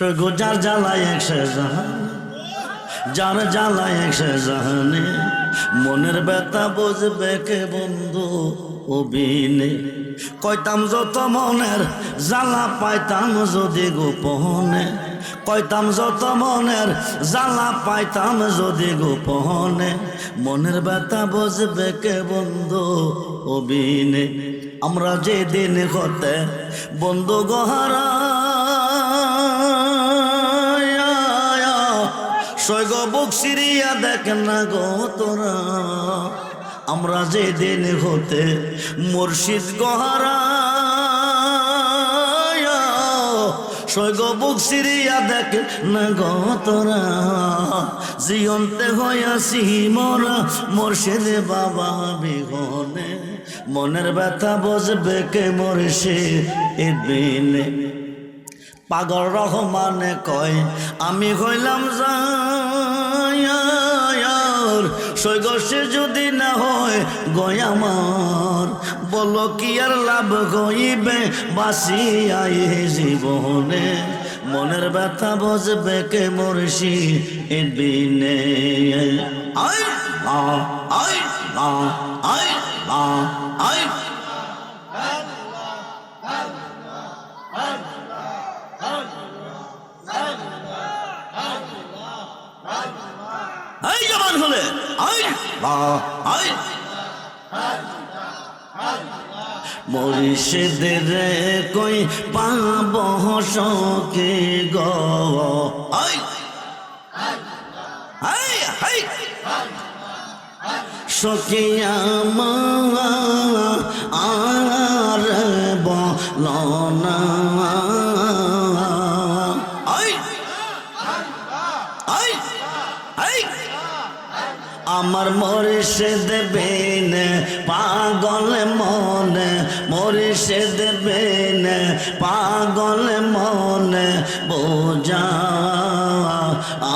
সৈগ যার জ্বালায় একশো জাহান, যার জ্বালায় একশো জাহানে, মনের ব্যথা বুঝবে কে বন্ধু অবিনে। কইতাম যত মনের জ্বালা পাইতাম যদি গোপনে, কইতাম যত মনের জ্বালা পাইতাম যদি গোপনে, মনের ব্যথা বুঝবে কে বন্ধু অবিনে। আমরা যে দিন হতে বন্ধু গহারা সৈগ বুক সিরিয়া দেখ না গো তোরা। আমরা যে দিন হতে মুর্শিদ গহারা। সৈগ বুক সিরিয়া দেখ না গো তোরা। জিয়ন্তে হইয়াছি মোরা মুর্শিদ বাবা বিহনে। মনের ব্যথা বসবে কে মুর্শিদ এদিনে পাগল রহমানে কয়, আমি হইলাম যার সৈগসে যদি না হয় গয়ামার বলো কি আর লাভ গইবে বাসিয়াই জীবনে? মনের ব্যথা বসবে কে মরসি এদিনে আই আই আই আই আই জবান হলে আই বা আই মরিষেদের কই পাব সকে গ? সকে আর বল না আই আই আই আমার মরিষে দেবেন পাগল মনে মরিষে দেবেন পাগল মনে, বোঝা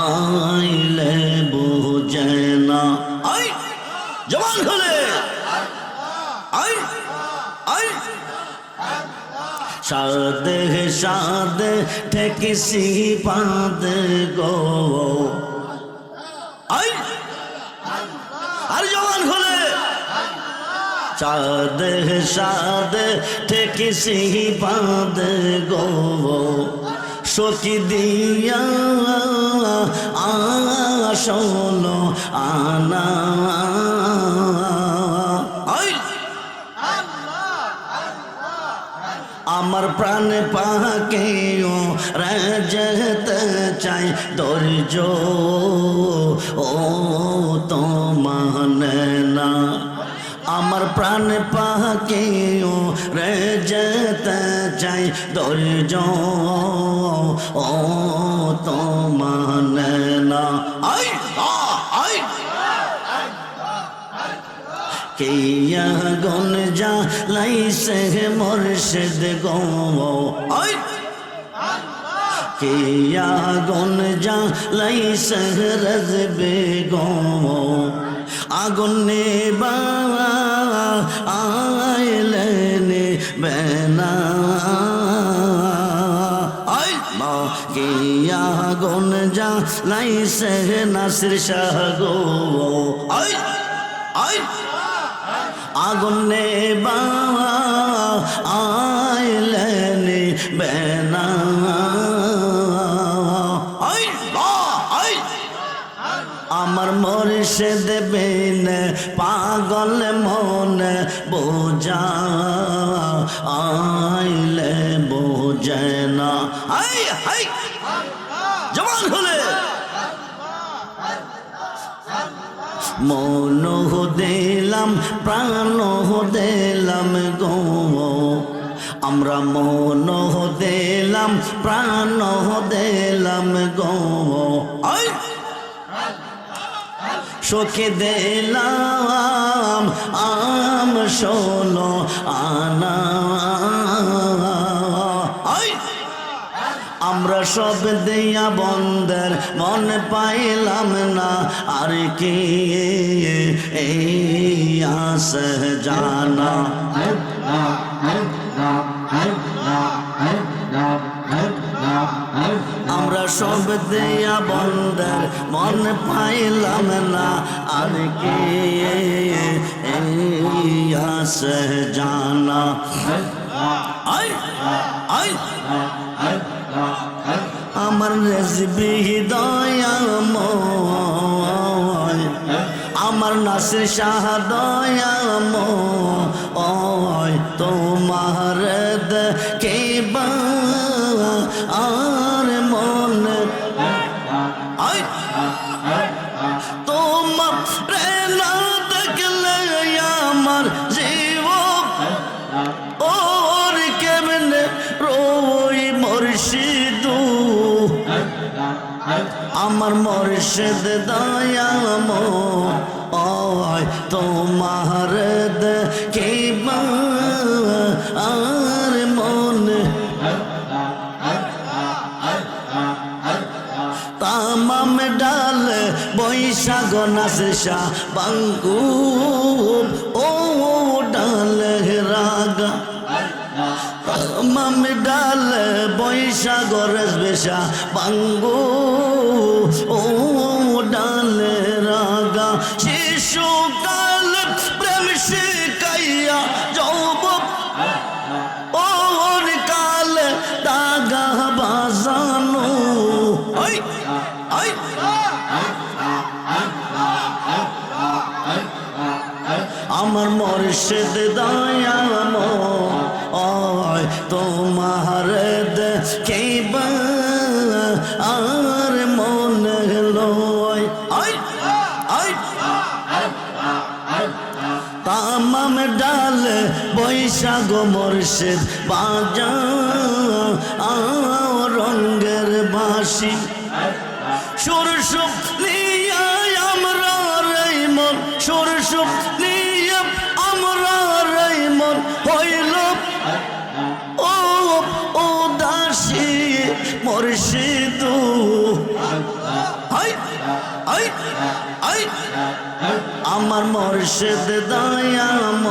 আইলে বুঝে না। I Sade Sade ঠেকিসি পাদে go. I. আর জবান খুলে। সাদ থেকে সেই পাদে গো। সখী দিয়া আসলো আনা আমার প্রাণ পাকেও রাজতে চাই ধৈর্য ও তো মানে না আমার প্রাণ পাকেও রেজতে চাই ধৈর্য ও তো মানে না কিয়া গন যা লাইসে মুর্শিদ গো। কিয়া গন যা লাইসে রজবে গো। আগুন নে বা আইলেনে বেনা। কিয়া গন যা লাইসে নাসির শাহ গো আই আই আগুনে বাবা আইলেনি বেনা। আমার মরিষে দেবেন পাগল মনে বোঝা আইলে বোঝে না। জবান হলে মন দিলাম, প্রাণ দিলাম গো। আমরা মন দিলাম, প্রাণ দিলাম গো। সখে দিলাম, আম শোনো, আনা সব দিয়া বন্ধের মন পাইলাম না। আর কি এই আস জানা? আমরা সব দিয়া বন্ধের মন পাইলাম না। আর কি আছে জানা আই আই আমার রেসবি দয়াময় আমার নাসির শাহ দয়াময় তোমার কে আর মনে। তোমার দেখলে আমার আমার মর্শিদ দয়াম ওই তোমার কে আর মনে। তামাম ডাল বৈশাখ নাসা বাঙ্গু ও ডাল রাগা। তামাম ডাল বৈশাখ বেশা বাঙ্গু আমার মর্ষেদ দয়াম তোমার কেব আর মন লয়। তামাম ডাল বৈশাখ মর্ষেদ বাজা রঙ্গের বাসি সরসব আই আমার মর্ষদ দয়াম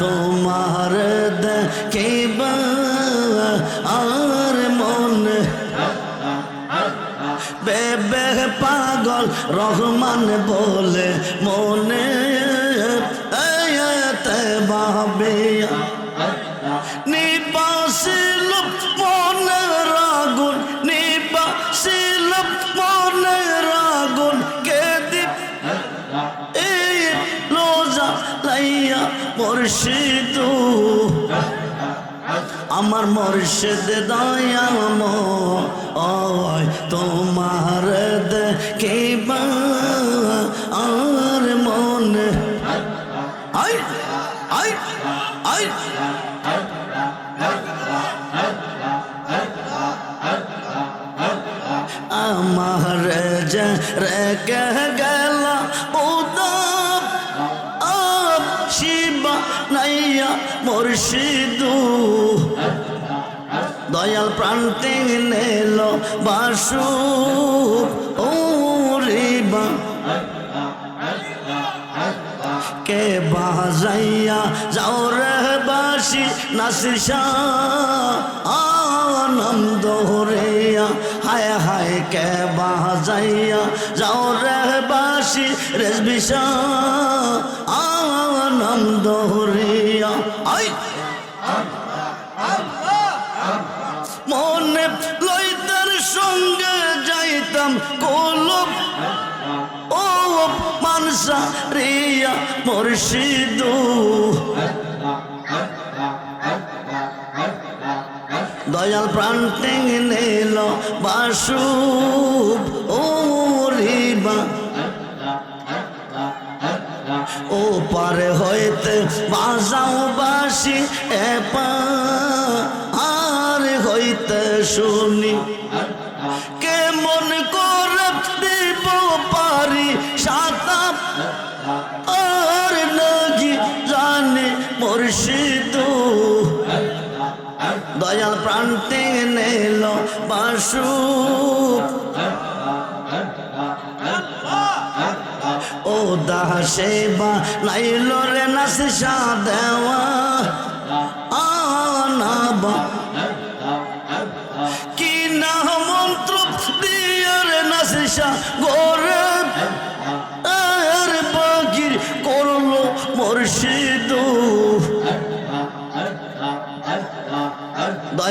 তোমার দেখিব। আর মন, বেবে পাগল রহমান বলে মনে এতে ভাবিয়া লাইয়া মুর্শিদু। আমার মুর্শিদ দয়াম ওই তোমার দেখিবা আর মনে। আই আই আই আমার মুর্শিদু। দয়াল প্রান্তে নেল বাসু ও রিবা। কে বাজাইয়া যাও রে বাসি নাসিসা আনন্দ হরিয়া হায় হায় কে বাজাইয়া যাও রে বাসি রেজবিসা আনন্দ হরিয়া আই রিয়া মুর্শিদু। দয়াল প্রাণ টেঙে নিল বাসু ও রিবা ও পারে হইতে বাজাও বাসি এপা আর হইতে শুনি। কেমন করে প্রাণ টেনে নিল বাসু ও দাসে বা নাইল রে নাস দেওয়া। আনাবা। কি না মন্ত্র দিয়ে রে নাস গো